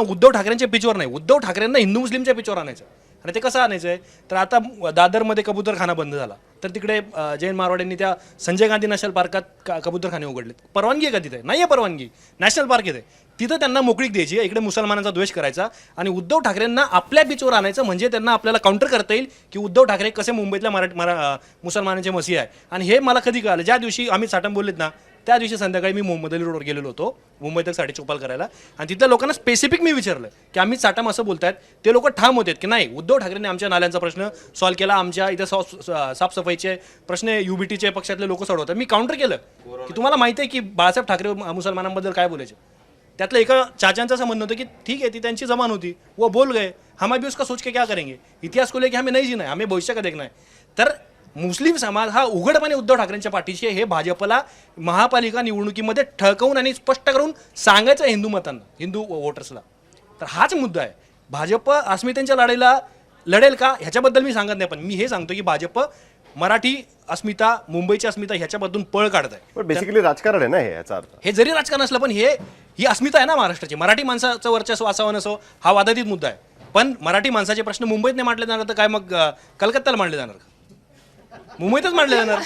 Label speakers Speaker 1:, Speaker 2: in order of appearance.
Speaker 1: उद्धव ठाकरेंच्या पिचवर नाही. उद्धव ठाकरेंना हिंदू मुस्लिमच्या पिचवर आणायचं. आणि ते कसं आणायचं? आहे तर आता दादरमध्ये कबूतरखाना बंद झाला. तर तिकडे जैन जयंत मारवाड्यांनी त्या संजय गांधी नॅशनल पार्कात कबूतरखाने उघडलेत. परवानगी आहे का तिथे? नाही आहे परवानगी. नॅशनल पार्क इथे तिथं त्यांना मोकळीक द्यायची इकडे मुसलमानांचा द्वेष करायचा. आणि उद्धव ठाकरेंना आपल्या बीचवर आणायचं म्हणजे त्यांना आपल्याला काउंटर करता येईल की उद्धव ठाकरे कसे मुंबईतल्या मराठी मरा मुसलमानांचे मसीह आहे. आणि हे मला कधी कळालं? ज्या दिवशी आम्ही साठम बोललेत ना त्या दिवशी संध्याकाळी मी मुंबई रोडवर गेलेलो होतो. मुंबई तक चौपाल चोपाल करायला. आणि तिथल्या लोकांना स्पेसिफिक मी विचारलं की आम्ही साठम असं बोलतायत ते लोक ठाम होते की नाही? उद्धव ठाकरेंनी आमच्या नाल्यांचा प्रश्न सॉल्व्ह केला आमच्या इथं सॉ- साफसफाईचे प्रश्न युबीटीचे पक्षातले लोक सोडवतात. मी काउंटर केलं की तुम्हाला माहिती आहे की बाळासाहेब ठाकरे मुसलमानांबद्दल काय बोलायचे? त्यातलं एका चाचांचं असं म्हणणं होतं की ठीक आहे ती त्यांची जमान होती. वो बोल गए. हम अभी उसका सोच के क्या करेंगे? इतिहास को लेके हमें नहीं जीना है. हमें भविष्य का देखना है. तर मुस्लिम समाज हा उघडपणे उद्धव ठाकरेंच्या पाठीशी आहे. हे भाजपला महापालिका निवडणुकीमध्ये ठळकवून आणि स्पष्ट करून सांगायचं आहे हिंदू मतांना हिंदू वोटर्सला तर हाच मुद्दा आहे. भाजप अस्मितेच्या लढाईला लढेल का? ह्याच्याबद्दल मी सांगत नाही पण मी हे सांगतो की भाजप मराठी अस्मिता मुंबईची अस्मिता ह्याच्याबद्दल पळ काढत आहे
Speaker 2: बेसिकली राजकारण आहे ना हे याचा अर्थ.
Speaker 1: हे जरी राजकारण असलं पण हे ही अस्मिता आहे ना महाराष्ट्राची. मराठी माणसाचं वर्चस्व असावं नसो हा वादातीत मुद्दा आहे. पण मराठी माणसाचे प्रश्न मुंबईत नाही मांडले जाणार तर काय मग कलकत्त्याला मांडले जाणार? का? मुंबईतच मांडले जाणार.